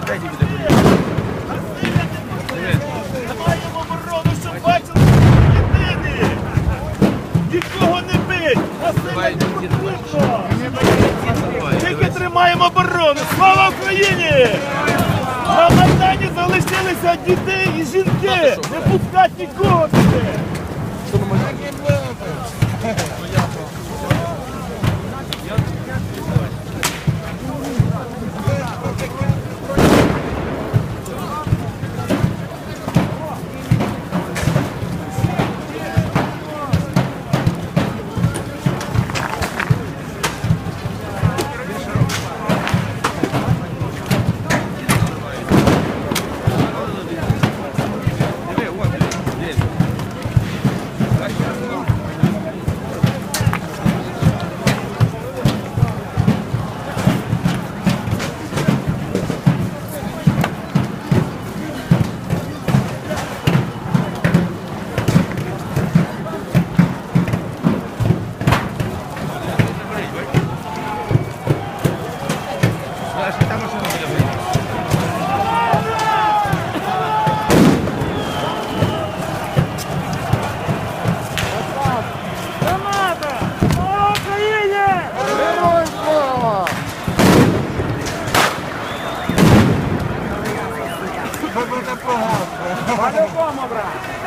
25 буде горіти. Маємо оборону, щоб бачили єдині! Нікого не бить! Давай, Насильно не потрібно! Тільки тримаємо оборону! Слава Україні! На Майдані залишилися діти і жінки! Не пускать нікого сюди! Pro Rafa. Valeu, como, abraço.